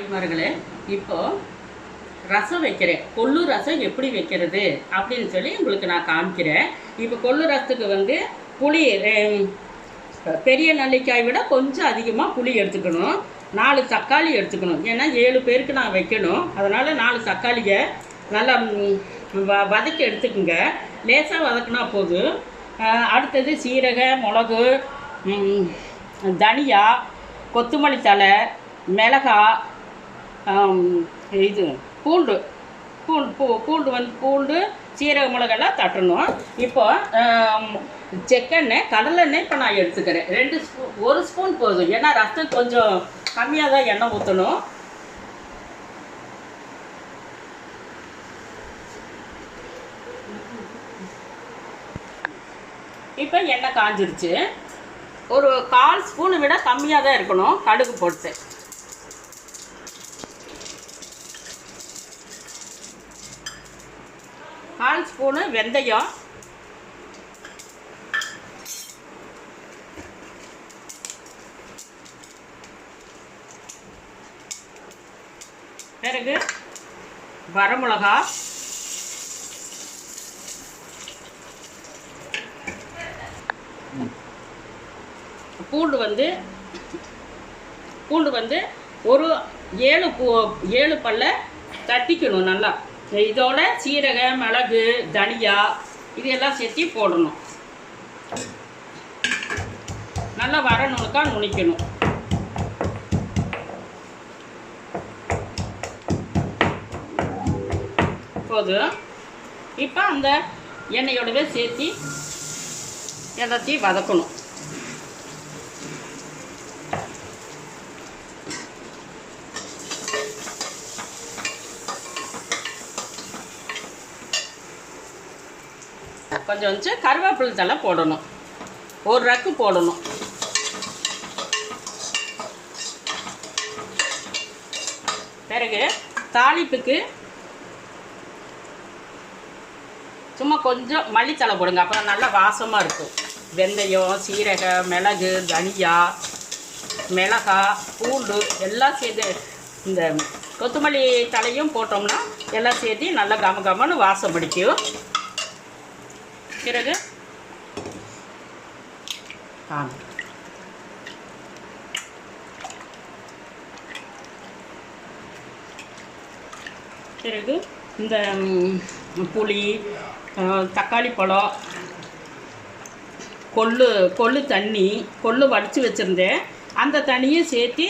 தாய்மார்களே இப்போ ரசம் வைக்கிறேன். கொள்ளு ரசம் எப்படி வைக்கிறது அப்படின்னு சொல்லி உங்களுக்கு நான் காமிக்கிறேன். இப்போ கொள்ளு ரசத்துக்கு வந்து புளி ரெ- பெரிய நெல்லிக்காய் விட கொஞ்சம் அதிகமாக புளி எடுத்துக்கணும். நாலு தக்காளி எடுத்துக்கணும். ஏன்னா ஏழு பேருக்கு நான் வைக்கணும். அதனால் நாலு தக்காளியை நல்லா வ வதக்கி எடுத்துக்கோங்க. லேசாக வதக்குனா போதும். அடுத்தது சீரக மிளகு தனியா கொத்தமல்லி தழை மிளகாய் இது பூண்டு பூண்டு பூ பூண்டு வந்து பூண்டு சீரக மிளகெல்லாம் தட்டணும். இப்போ செக்கெண்ணெய் கடலெண்ணெய் இப்போ நான் எடுத்துக்கிறேன். ரெண்டு ஸ்பூன் ஒரு ஸ்பூன் போதும். ஏன்னா ரசம் கொஞ்சம் கம்மியாக தான் எண்ணெய் ஊற்றணும் இப்போ எண்ணெய் காஞ்சிருச்சு. ஒரு கால் ஸ்பூனை விட கம்மியாக தான் இருக்கணும். கடுகு போட்டு. கால் ஸ்பூனு வெந்தயம். பிறகு வரமிளகா. பூண்டு வந்து பூண்டு வந்து ஒரு ஏழு பூ ஏழு பல்ல தட்டிக்கணும் நல்லா. இதோட சீரக மிளகு தனியா இது எல்லாம் சேர்த்து போடணும். நல்லா வரணுக்கா நுணிக்கணும். போதும் இப்போ அந்த எண்ணெயோடவே சேர்த்து எல்லாத்தையும் வதக்கணும். கொஞ்சம் வந்து கருவேப்பிலை தலை போடணும். ஒரு ரக்கு போடணும். பிறகு தாளிப்புக்கு சும்மா கொஞ்சம் மல்லித்தலை போடுங்க. அப்புறம் நல்லா வாசமாக இருக்கும். வெந்தயம் சீரகம் மிளகு தனியா மிளகா பூண்டு எல்லாம் சேர்த்து இந்த கொத்தமல்லி தலையும் போட்டோம்னா எல்லாம் சேர்த்து நல்லா கம கமன்னு வாசம் பிடிக்கும். பிறகு? ஆ பிறகு இந்த புளி தக்காளி பழம் கொள்ளு கொள்ளு தண்ணி கொள்ளு வடித்து வச்சுருந்தேன். அந்த தண்ணியும் சேர்த்து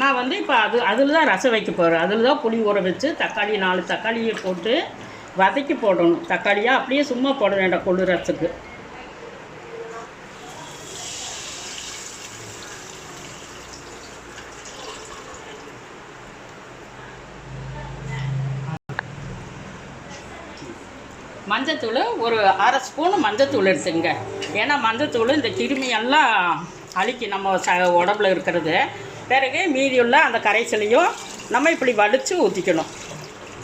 நான் வந்து இப்போ அது அதில் தான் ரசம் வைக்க போகிறேன் அதில் தான் புளி ஊற வச்சு தக்காளி நாலு தக்காளியை போட்டு வதக்கி போடணும். தக்காளியாக அப்படியே சும்மா போட வேண்டாம் கொள்ளு ரசத்துக்கு. மஞ்சத்தூள் ஒரு அரை ஸ்பூனு மஞ்சத்தூள் எடுத்துங்க ஏன்னா மஞ்சத்தூள் இந்த கிருமியெல்லாம் அழுக்கி நம்ம ச உடம்புல இருக்கிறது. பிறகு மீதியுள்ள அந்த கரைசலையும் நம்ம இப்படி வடித்து ஊற்றிக்கணும்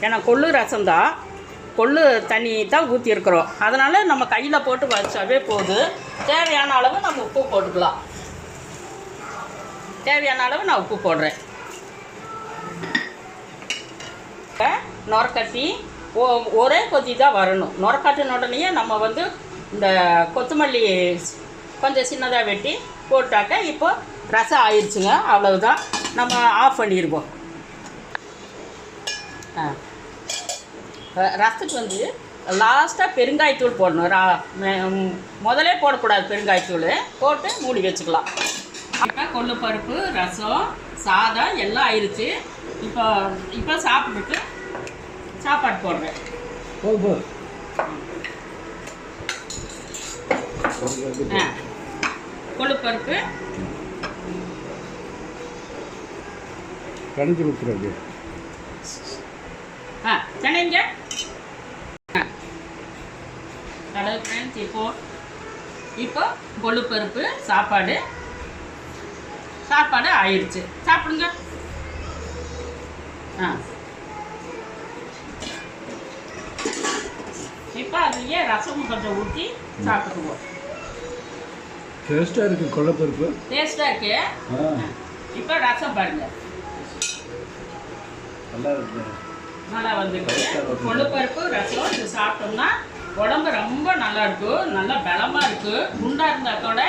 ஏன்னா கொள்ளு ரசம் தான் கொள்ளு தண்ணி தான் ஊற்றிருக்கிறோம் அதனால் நம்ம கையில் போட்டு வச்சாவே போதும் தேவையான அளவு நம்ம உப்பு போட்டுக்கலாம். தேவையான அளவு நான் உப்பு போடுறேன். நொறக்கட்டி ஒரே கொதி தான் வரணும். நொறக்கட்டின உடனே நம்ம வந்து இந்த கொத்தமல்லி கொஞ்சம் சின்னதாக வெட்டி போட்டாக்க இப்போ ரசம் ஆயிடுச்சுங்க அவ்வளவுதான். நம்ம ஆஃப் பண்ணிடுவோம் ஆ. ரசத்துக்கு வந்து லாஸ்ட்டாக பெருங்காயத்தூள் போடணும். ரா முதலே போடக்கூடாது பெருங்காயத்தூள் போட்டு மூடி வச்சுக்கலாம். இப்போ கொள்ளு பருப்பு ரசம் சாதம் எல்லாம் ஆயிடுச்சு இப்போ இப்போ சாப்பிட்டுட்டு சாப்பாடு போடுறேன். கொள்ளு பருப்பு கணிச்சு கொடுத்துருது ஆ சென்னைங்க ஹலோ ஃப்ரெண்ட்ஸ் இப்போ இப்போ கொள்ளு பருப்பு சாப்பாடு சாப்பாடு ஆயிடுச்சு சாப்பிடுங்க. ஆ. இப்போ அதுலயே ரசம் கொஞ்சம் ஊற்றி சாப்பிட்டுக்குவோம். டேஸ்ட்டாக இருக்குது கொள்ளைப்பருப்பு டேஸ்ட்டாக இருக்கு. இப்போ ரசம் பாருங்க. நல்லா இருக்கு. நல்லா வந்துருக்கு. கொள்ளுப்பருப்பு ரசம் இது சாப்பிட்டோம்னா உடம்பு ரொம்ப நல்லா இருக்கும் நல்லா பலமா இருக்கு. குண்டா இருந்தா கூட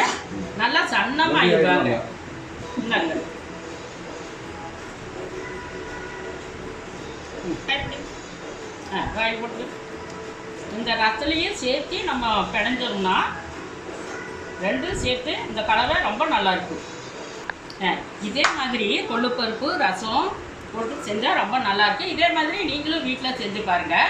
நல்லா சன்னமா இருக்காங்க போட்டு. இந்த ரசத்துலையும் சேர்த்து நம்ம பிணைஞ்சோம்னா ரெண்டும் சேர்த்து இந்த கலவை ரொம்ப நல்லா இருக்கும். ஆ, இதே மாதிரி கொள்ளுப்பருப்பு ரசம் போட்டு செஞ்சால் ரொம்ப நல்லாயிருக்கும் இதே மாதிரி நீங்களும் வீட்டில் செஞ்சு பாருங்கள்